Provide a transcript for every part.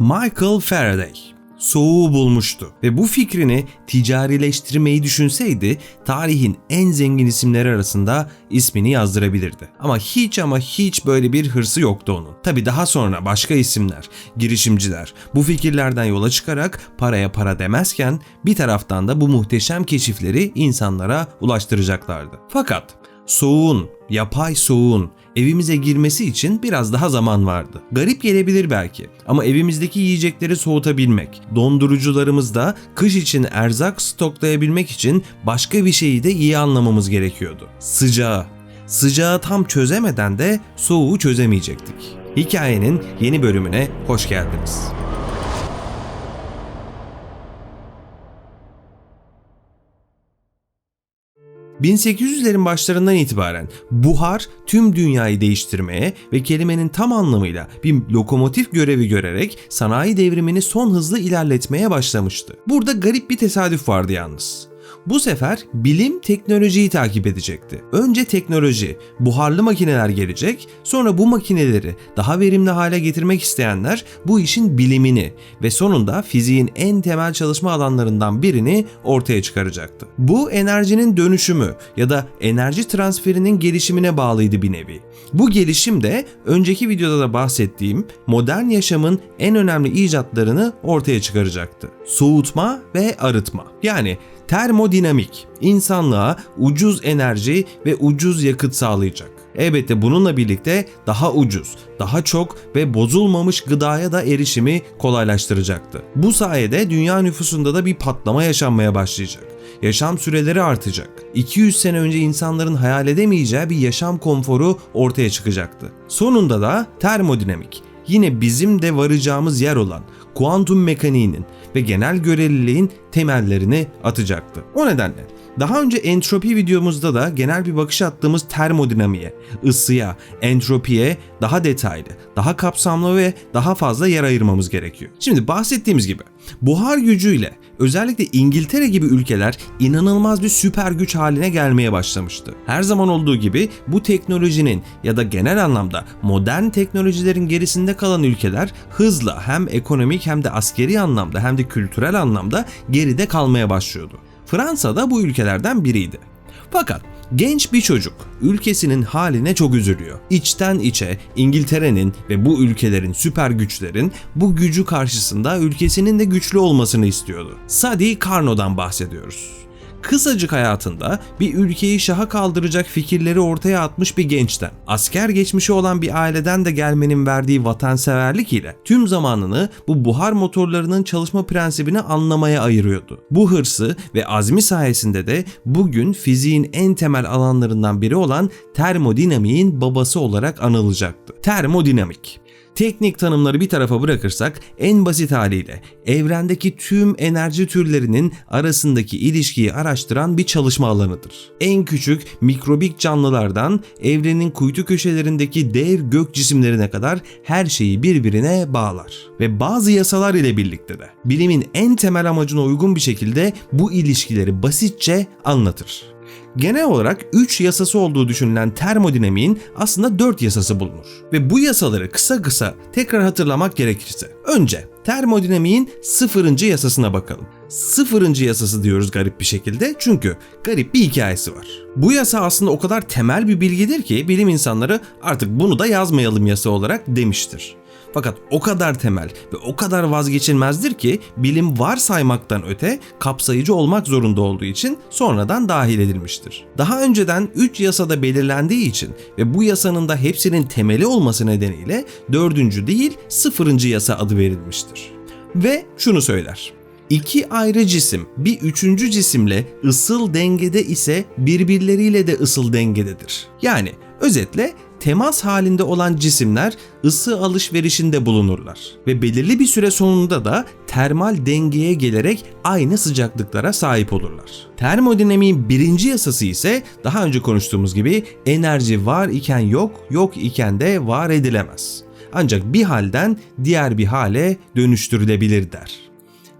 Michael Faraday soğuğu bulmuştu ve bu fikrini ticarileştirmeyi düşünseydi tarihin en zengin isimleri arasında ismini yazdırabilirdi. Ama hiç ama hiç böyle bir hırsı yoktu onun. Tabi daha sonra başka isimler, girişimciler bu fikirlerden yola çıkarak paraya para demezken bir taraftan da bu muhteşem keşifleri insanlara ulaştıracaklardı. Fakat soğuğun, yapay soğuğun evimize girmesi için biraz daha zaman vardı. Garip gelebilir belki ama evimizdeki yiyecekleri soğutabilmek, dondurucularımızda kış için erzak stoklayabilmek için başka bir şeyi de iyi anlamamız gerekiyordu. Sıcağı. Sıcağı tam çözemeden de soğuğu çözemeyecektik. Hikayenin yeni bölümüne hoş geldiniz. 1800'lerin başlarından itibaren buhar tüm dünyayı değiştirmeye ve kelimenin tam anlamıyla bir lokomotif görevi görerek sanayi devrimini son hızlı ilerletmeye başlamıştı. Burada garip bir tesadüf vardı yalnız. Bu sefer bilim teknolojiyi takip edecekti. Önce teknoloji, buharlı makineler gelecek, sonra bu makineleri daha verimli hale getirmek isteyenler bu işin bilimini ve sonunda fiziğin en temel çalışma alanlarından birini ortaya çıkaracaktı. Bu enerjinin dönüşümü ya da enerji transferinin gelişimine bağlıydı bir nevi. Bu gelişim de önceki videoda da bahsettiğim modern yaşamın en önemli icatlarını ortaya çıkaracaktı. Soğutma ve arıtma. Yani termodinamik, insanlığa ucuz enerji ve ucuz yakıt sağlayacak. Elbette bununla birlikte daha ucuz, daha çok ve bozulmamış gıdaya da erişimi kolaylaştıracaktı. Bu sayede dünya nüfusunda da bir patlama yaşanmaya başlayacak. Yaşam süreleri artacak. 200 sene önce insanların hayal edemeyeceği bir yaşam konforu ortaya çıkacaktı. Sonunda da termodinamik, yine bizim de varacağımız yer olan kuantum mekaniğinin ve genel göreliliğin temellerini atacaktı. O nedenle daha önce entropi videomuzda da genel bir bakış attığımız termodinamiğe, ısıya, entropiye daha detaylı, daha kapsamlı ve daha fazla yer ayırmamız gerekiyor. Şimdi bahsettiğimiz gibi buhar gücüyle özellikle İngiltere gibi ülkeler inanılmaz bir süper güç haline gelmeye başlamıştı. Her zaman olduğu gibi bu teknolojinin ya da genel anlamda modern teknolojilerin gerisinde kalan ülkeler hızla hem ekonomik hem de askeri anlamda hem de kültürel anlamda geride kalmaya başlıyordu. Fransa da bu ülkelerden biriydi. Fakat genç bir çocuk ülkesinin haline çok üzülüyor. İçten içe İngiltere'nin ve bu ülkelerin süper güçlerin bu gücü karşısında ülkesinin de güçlü olmasını istiyordu. Sadi Carnot'dan bahsediyoruz kısacık hayatında bir ülkeyi şaha kaldıracak fikirleri ortaya atmış bir gençten, asker geçmişi olan bir aileden de gelmenin verdiği vatanseverlik ile tüm zamanını bu buhar motorlarının çalışma prensibini anlamaya ayırıyordu. Bu hırsı ve azmi sayesinde de bugün fiziğin en temel alanlarından biri olan termodinamiğin babası olarak anılacaktı. Termodinamik Teknik tanımları bir tarafa bırakırsak en basit haliyle evrendeki tüm enerji türlerinin arasındaki ilişkiyi araştıran bir çalışma alanıdır. En küçük mikrobik canlılardan evrenin kuytu köşelerindeki dev gök cisimlerine kadar her şeyi birbirine bağlar. Ve bazı yasalar ile birlikte de bilimin en temel amacına uygun bir şekilde bu ilişkileri basitçe anlatır. Genel olarak 3 yasası olduğu düşünülen termodinamiğin aslında 4 yasası bulunur. Ve bu yasaları kısa kısa tekrar hatırlamak gerekirse. Önce termodinamiğin sıfırıncı yasasına bakalım. Sıfırıncı yasası diyoruz garip bir şekilde çünkü garip bir hikayesi var. Bu yasa aslında o kadar temel bir bilgidir ki bilim insanları artık bunu da yazmayalım yasa olarak demiştir. Fakat o kadar temel ve o kadar vazgeçilmezdir ki bilim varsaymaktan öte kapsayıcı olmak zorunda olduğu için sonradan dahil edilmiştir. Daha önceden 3 yasada belirlendiği için ve bu yasanın da hepsinin temeli olması nedeniyle 4. değil 0. yasa adı verilmiştir. Ve şunu söyler. İki ayrı cisim bir üçüncü cisimle ısıl dengede ise birbirleriyle de ısıl dengededir. Yani özetle temas halinde olan cisimler ısı alışverişinde bulunurlar ve belirli bir süre sonunda da termal dengeye gelerek aynı sıcaklıklara sahip olurlar. Termodinamiğin birinci yasası ise daha önce konuştuğumuz gibi enerji var iken yok, yok iken de var edilemez. Ancak bir halden diğer bir hale dönüştürülebilir der.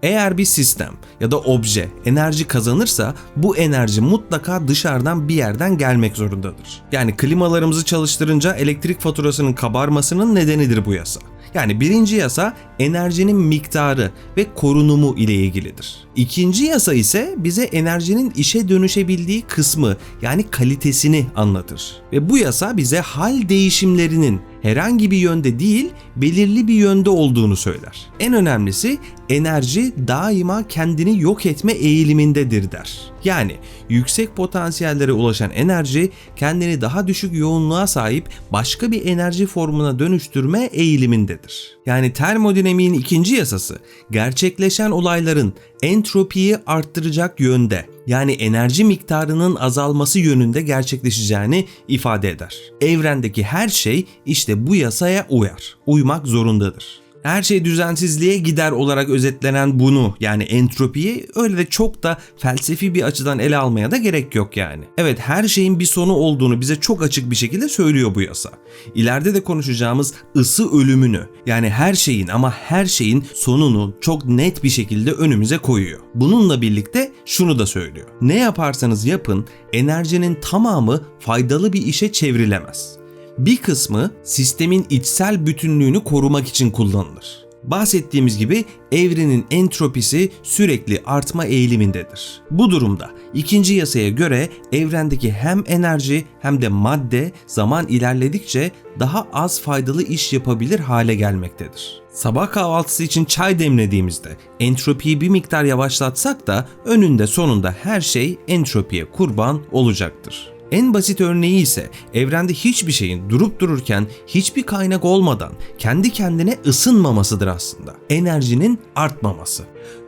Eğer bir sistem ya da obje enerji kazanırsa bu enerji mutlaka dışarıdan bir yerden gelmek zorundadır. Yani klimalarımızı çalıştırınca elektrik faturasının kabarmasının nedenidir bu yasa. Yani birinci yasa enerjinin miktarı ve korunumu ile ilgilidir. İkinci yasa ise bize enerjinin işe dönüşebildiği kısmı yani kalitesini anlatır. Ve bu yasa bize hal değişimlerinin herhangi bir yönde değil, belirli bir yönde olduğunu söyler. En önemlisi enerji daima kendini yok etme eğilimindedir der. Yani yüksek potansiyellere ulaşan enerji kendini daha düşük yoğunluğa sahip başka bir enerji formuna dönüştürme eğilimindedir. Yani termodinamiğin ikinci yasası gerçekleşen olayların entropiyi arttıracak yönde yani enerji miktarının azalması yönünde gerçekleşeceğini ifade eder. Evrendeki her şey işte bu yasaya uyar. Uymak zorundadır. Her şey düzensizliğe gider olarak özetlenen bunu yani entropiyi öyle de çok da felsefi bir açıdan ele almaya da gerek yok yani. Evet her şeyin bir sonu olduğunu bize çok açık bir şekilde söylüyor bu yasa. İleride de konuşacağımız ısı ölümünü yani her şeyin ama her şeyin sonunu çok net bir şekilde önümüze koyuyor. Bununla birlikte şunu da söylüyor. Ne yaparsanız yapın enerjinin tamamı faydalı bir işe çevrilemez bir kısmı sistemin içsel bütünlüğünü korumak için kullanılır. Bahsettiğimiz gibi evrenin entropisi sürekli artma eğilimindedir. Bu durumda ikinci yasaya göre evrendeki hem enerji hem de madde zaman ilerledikçe daha az faydalı iş yapabilir hale gelmektedir. Sabah kahvaltısı için çay demlediğimizde entropiyi bir miktar yavaşlatsak da önünde sonunda her şey entropiye kurban olacaktır. En basit örneği ise evrende hiçbir şeyin durup dururken hiçbir kaynak olmadan kendi kendine ısınmamasıdır aslında. Enerjinin artmaması.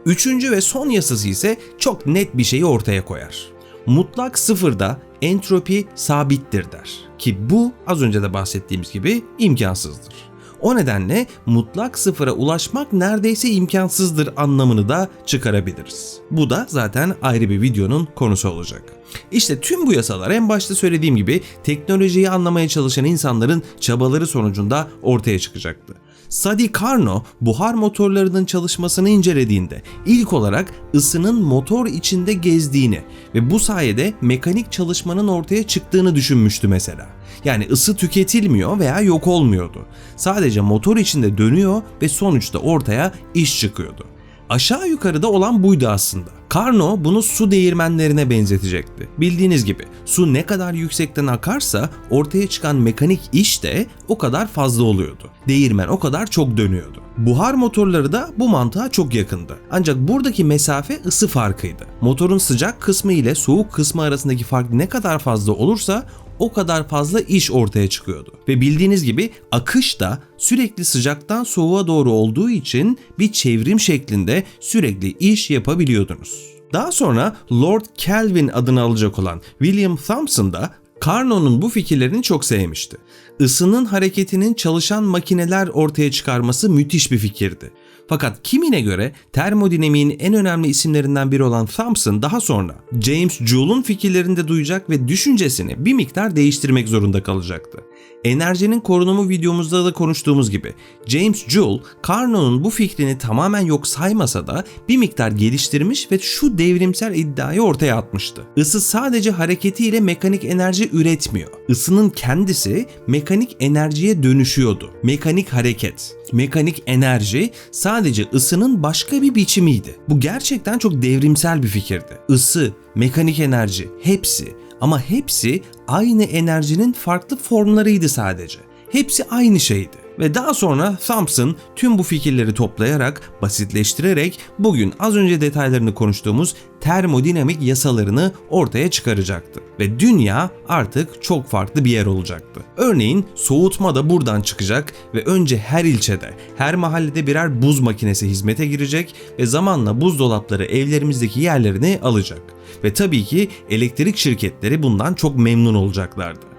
Üçüncü ve son yasası ise çok net bir şeyi ortaya koyar. Mutlak sıfırda entropi sabittir der. Ki bu az önce de bahsettiğimiz gibi imkansızdır. O nedenle mutlak sıfıra ulaşmak neredeyse imkansızdır anlamını da çıkarabiliriz. Bu da zaten ayrı bir videonun konusu olacak. İşte tüm bu yasalar en başta söylediğim gibi teknolojiyi anlamaya çalışan insanların çabaları sonucunda ortaya çıkacaktı. Sadi Carnot buhar motorlarının çalışmasını incelediğinde ilk olarak ısının motor içinde gezdiğini ve bu sayede mekanik çalışmanın ortaya çıktığını düşünmüştü mesela. Yani ısı tüketilmiyor veya yok olmuyordu. Sadece motor içinde dönüyor ve sonuçta ortaya iş çıkıyordu. Aşağı yukarıda olan buydu aslında. Carnot bunu su değirmenlerine benzetecekti. Bildiğiniz gibi su ne kadar yüksekten akarsa ortaya çıkan mekanik iş de o kadar fazla oluyordu. Değirmen o kadar çok dönüyordu. Buhar motorları da bu mantığa çok yakındı. Ancak buradaki mesafe ısı farkıydı. Motorun sıcak kısmı ile soğuk kısmı arasındaki fark ne kadar fazla olursa o kadar fazla iş ortaya çıkıyordu. Ve bildiğiniz gibi akış da sürekli sıcaktan soğuğa doğru olduğu için bir çevrim şeklinde sürekli iş yapabiliyordunuz. Daha sonra Lord Kelvin adını alacak olan William Thomson da Carnot'un bu fikirlerini çok sevmişti. Isının hareketinin çalışan makineler ortaya çıkarması müthiş bir fikirdi. Fakat kimine göre termodinamiğin en önemli isimlerinden biri olan Thomson daha sonra James Joule'un fikirlerini de duyacak ve düşüncesini bir miktar değiştirmek zorunda kalacaktı. Enerjinin korunumu videomuzda da konuştuğumuz gibi James Joule, Carnot'un bu fikrini tamamen yok saymasa da bir miktar geliştirmiş ve şu devrimsel iddiayı ortaya atmıştı. Isı sadece hareketiyle mekanik enerji üretmiyor. Isının kendisi mekanik enerjiye dönüşüyordu. Mekanik hareket, mekanik enerji sadece ısının başka bir biçimiydi. Bu gerçekten çok devrimsel bir fikirdi. Isı, mekanik enerji hepsi ama hepsi aynı enerjinin farklı formlarıydı sadece. Hepsi aynı şeydi. Ve daha sonra Thompson tüm bu fikirleri toplayarak, basitleştirerek bugün az önce detaylarını konuştuğumuz termodinamik yasalarını ortaya çıkaracaktı. Ve dünya artık çok farklı bir yer olacaktı. Örneğin soğutma da buradan çıkacak ve önce her ilçede, her mahallede birer buz makinesi hizmete girecek ve zamanla buzdolapları evlerimizdeki yerlerini alacak. Ve tabii ki elektrik şirketleri bundan çok memnun olacaklardı.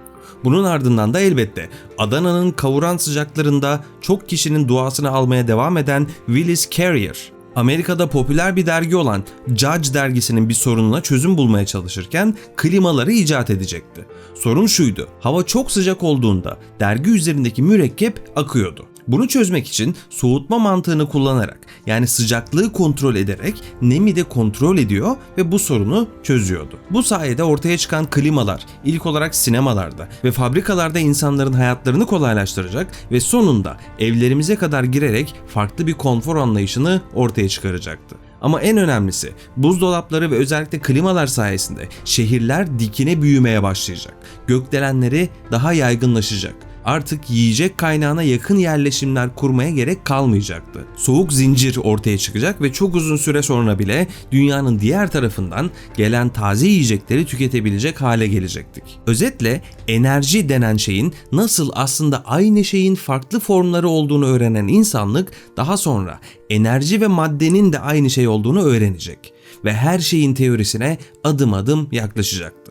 Bunun ardından da elbette Adana'nın kavuran sıcaklarında çok kişinin duasını almaya devam eden Willis Carrier, Amerika'da popüler bir dergi olan Judge dergisinin bir sorununa çözüm bulmaya çalışırken klimaları icat edecekti. Sorun şuydu. Hava çok sıcak olduğunda dergi üzerindeki mürekkep akıyordu. Bunu çözmek için soğutma mantığını kullanarak yani sıcaklığı kontrol ederek nemi de kontrol ediyor ve bu sorunu çözüyordu. Bu sayede ortaya çıkan klimalar ilk olarak sinemalarda ve fabrikalarda insanların hayatlarını kolaylaştıracak ve sonunda evlerimize kadar girerek farklı bir konfor anlayışını ortaya çıkaracaktı. Ama en önemlisi buzdolapları ve özellikle klimalar sayesinde şehirler dikine büyümeye başlayacak. Gökdelenleri daha yaygınlaşacak. Artık yiyecek kaynağına yakın yerleşimler kurmaya gerek kalmayacaktı. Soğuk zincir ortaya çıkacak ve çok uzun süre sonra bile dünyanın diğer tarafından gelen taze yiyecekleri tüketebilecek hale gelecektik. Özetle enerji denen şeyin nasıl aslında aynı şeyin farklı formları olduğunu öğrenen insanlık daha sonra enerji ve maddenin de aynı şey olduğunu öğrenecek ve her şeyin teorisine adım adım yaklaşacaktı.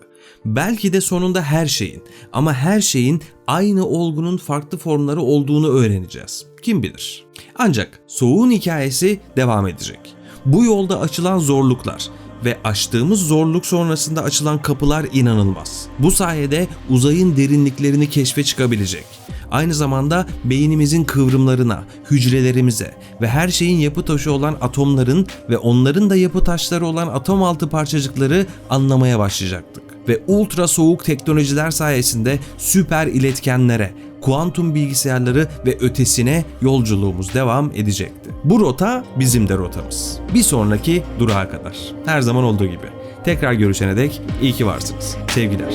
Belki de sonunda her şeyin ama her şeyin aynı olgunun farklı formları olduğunu öğreneceğiz. Kim bilir. Ancak soğuğun hikayesi devam edecek. Bu yolda açılan zorluklar ve aştığımız zorluk sonrasında açılan kapılar inanılmaz. Bu sayede uzayın derinliklerini keşfe çıkabilecek. Aynı zamanda beynimizin kıvrımlarına, hücrelerimize ve her şeyin yapı taşı olan atomların ve onların da yapı taşları olan atom altı parçacıkları anlamaya başlayacaktık. Ve ultra soğuk teknolojiler sayesinde süper iletkenlere, kuantum bilgisayarları ve ötesine yolculuğumuz devam edecekti. Bu rota bizim de rotamız. Bir sonraki durağa kadar. Her zaman olduğu gibi. Tekrar görüşene dek iyi ki varsınız. Sevgiler.